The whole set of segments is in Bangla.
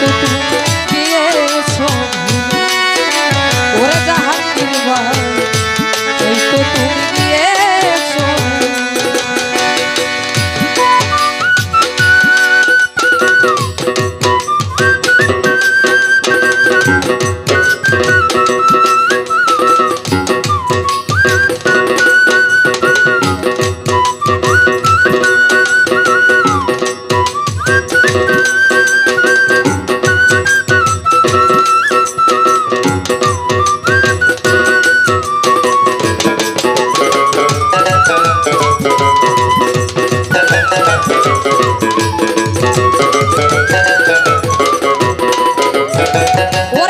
তুমি গিয়েছো ভুলে। ওরে জাহাঙ্গীর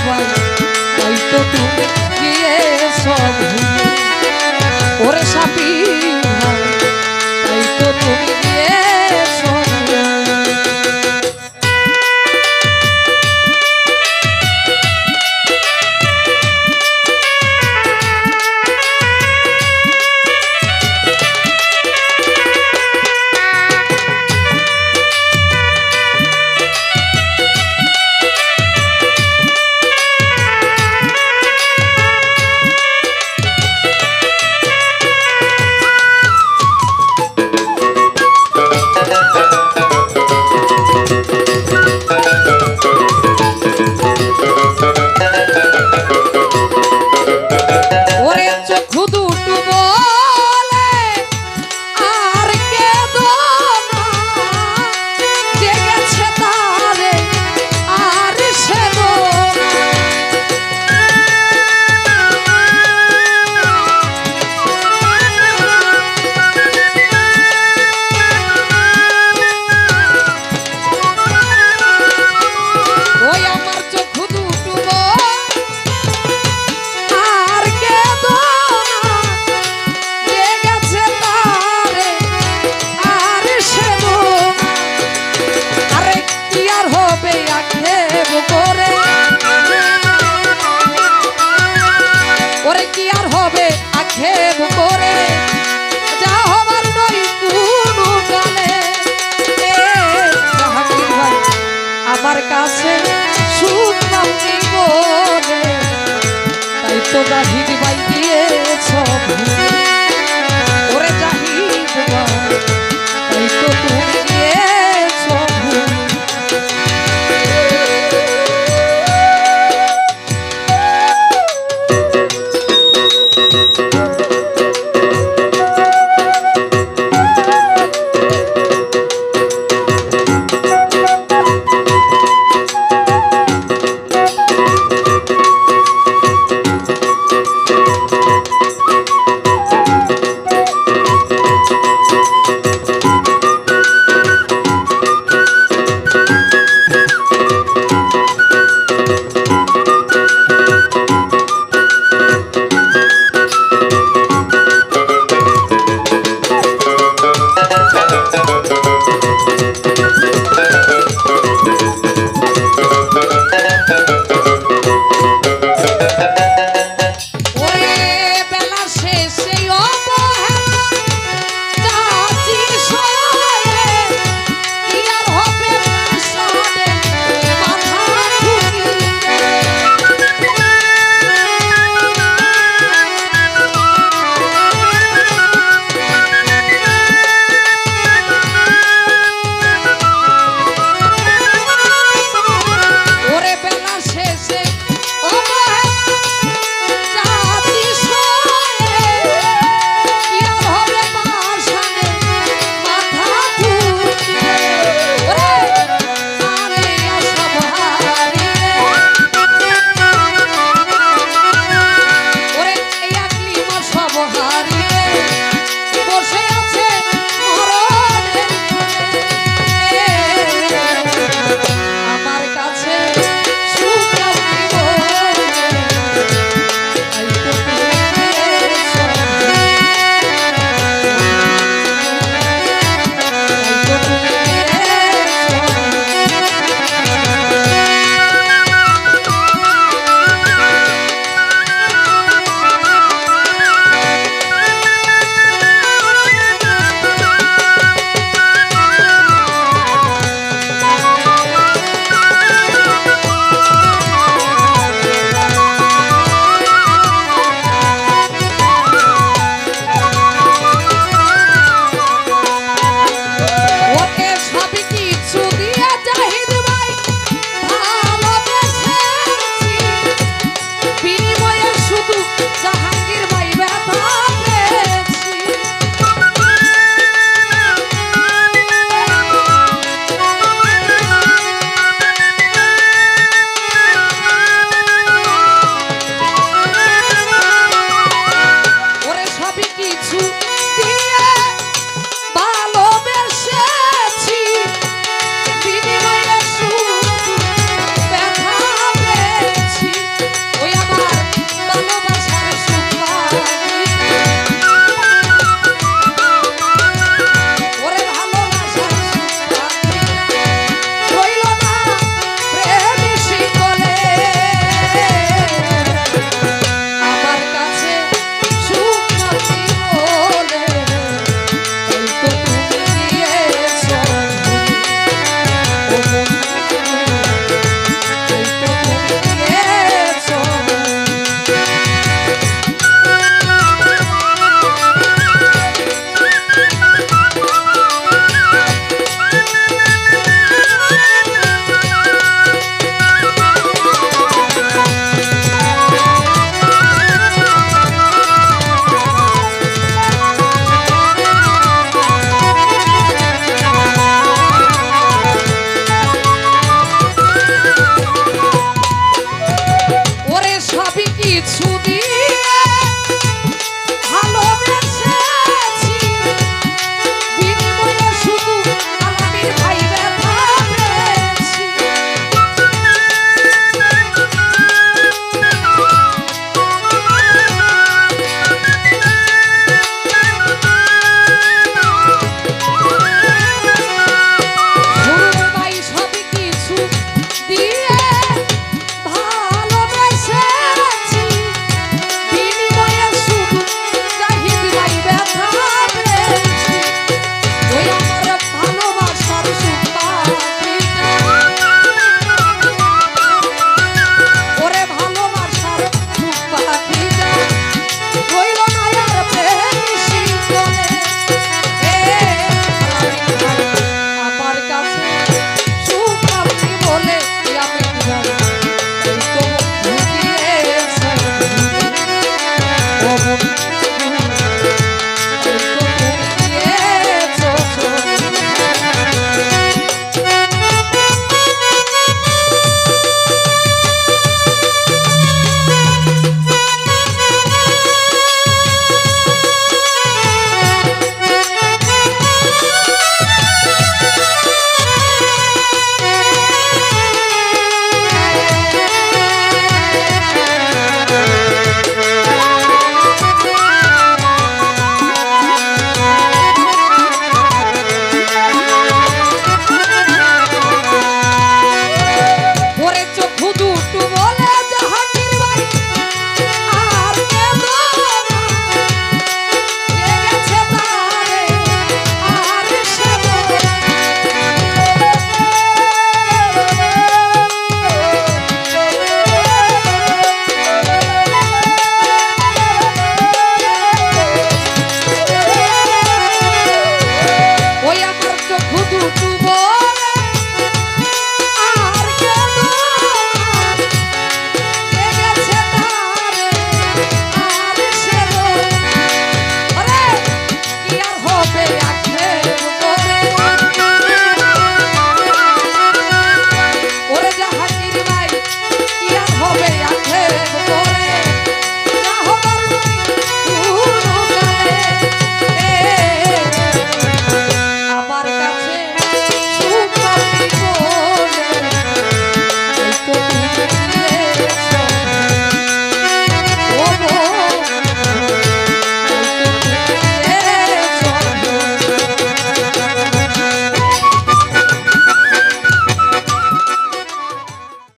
তোমার তাই তো তুমি গিয়েছ ভুলে। ওরে সাপি কি আর হবে? আক্ষেপ করে যা হবার নই কোনো আমার কাছে সুখ বলে তাই তো গাহির বাই দিয়েছ